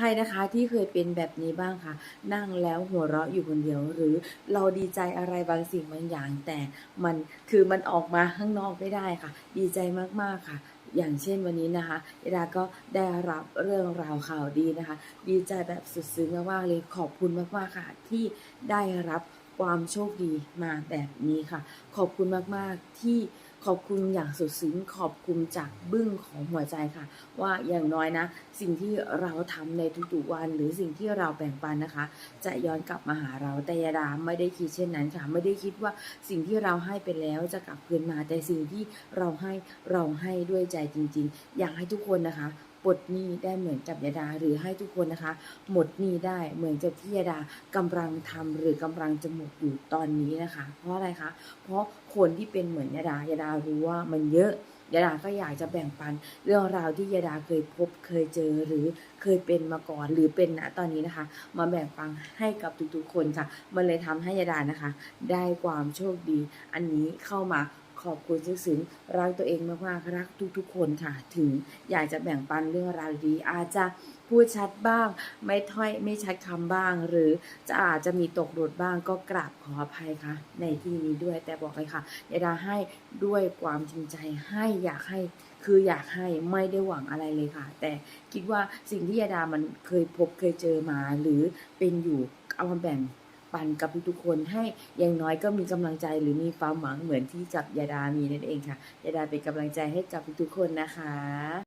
ใครนะคะที่เคยเป็นแบบนี้บ้างคะนั่งแล้วหัวเราะอยู่คนเดียว หรือเราดีใจอะไรบางสิ่งบางอย่าง แต่มันคือมันออกมาข้างนอกไม่ได้ค่ะ ดีใจมากๆค่ะอย่างเช่นวันนี้นะคะยดาก็ได้รับเรื่องราวข่าวดีนะคะ ดีใจแบบสุดซึ้งมากๆเลยขอบคุณมากๆค่ะ ที่ได้รับความโชคดีมาแบบนี้ค่ะ ขอบคุณมากๆที่ ขอบคุณอย่างสุดซึ้งขอบคุณจากบึ้งของหัวใจค่ะ ว่าอย่างน้อยนะ สิ่งที่เราทำในทุกๆวัน หรือสิ่งที่เราแบ่งปันนะคะ จะย้อนกลับมาหาเราแต่ยาดาไม่ได้คิดเช่นนั้นค่ะ ไม่ได้คิดว่าสิ่งที่เราให้ไปแล้วจะกลับคืนมาแต่สิ่งที่เราให้เราให้ด้วยใจจริง ๆ อยากให้ทุกคนนะคะปลดหนี้ได้เหมือนกับยาดา หรือให้ทุกคนนะคะ หมดหนี้ได้เหมือนกับที่ยาดากำลังทำหรือกำลังจะหมดอยู่ตอนนี้นะคะ เพราะอะไรคะ เพราะคนที่เป็นเหมือนยาดายาดารู้ว่ามันเยอะยาดาก็อยากจะแบ่งปันเรื่องราวที่ยาดาเคยพบเคยเจอหรือเคยเป็นมาก่อนหรือเป็นณตอนนี้นะคะ มาแบ่งปันให้กับทุกๆคนค่ะ มันเลยทำให้ยาดานะคะ ได้ความโชคดี อันนี้เข้ามา ขอบคุณซึ้งๆรักตัวเองมากๆรักทุกๆ คนค่ะ ถึงอยากจะแบ่งปันเรื่องราวดีอาจจะพูดชัดบ้าง ไม่ถ้อยไม่ชัดคำบ้าง หรือจะอาจจะมีตกหลุดบ้างก็กราบขออภัยค่ะ ในที่นี้ด้วยแต่บอกเลยค่ะยาดาให้ด้วยความจริงใจให้อยากให้คืออยากให้ไม่ได้หวังอะไรเลยค่ะ แต่คิดว่าสิ่งที่ยาดามันเคยพบเคยเจอมา หรือเป็นอยู่เอามาแบ่ง ปั่นกับทุกคนให้อย่างน้อยก็มีกำลังใจหรือมีความหวังเหมือนที่กับยาดามีนั่นเองค่ะยาดาเป็นกำลังใจให้กับทุกๆคนนะคะ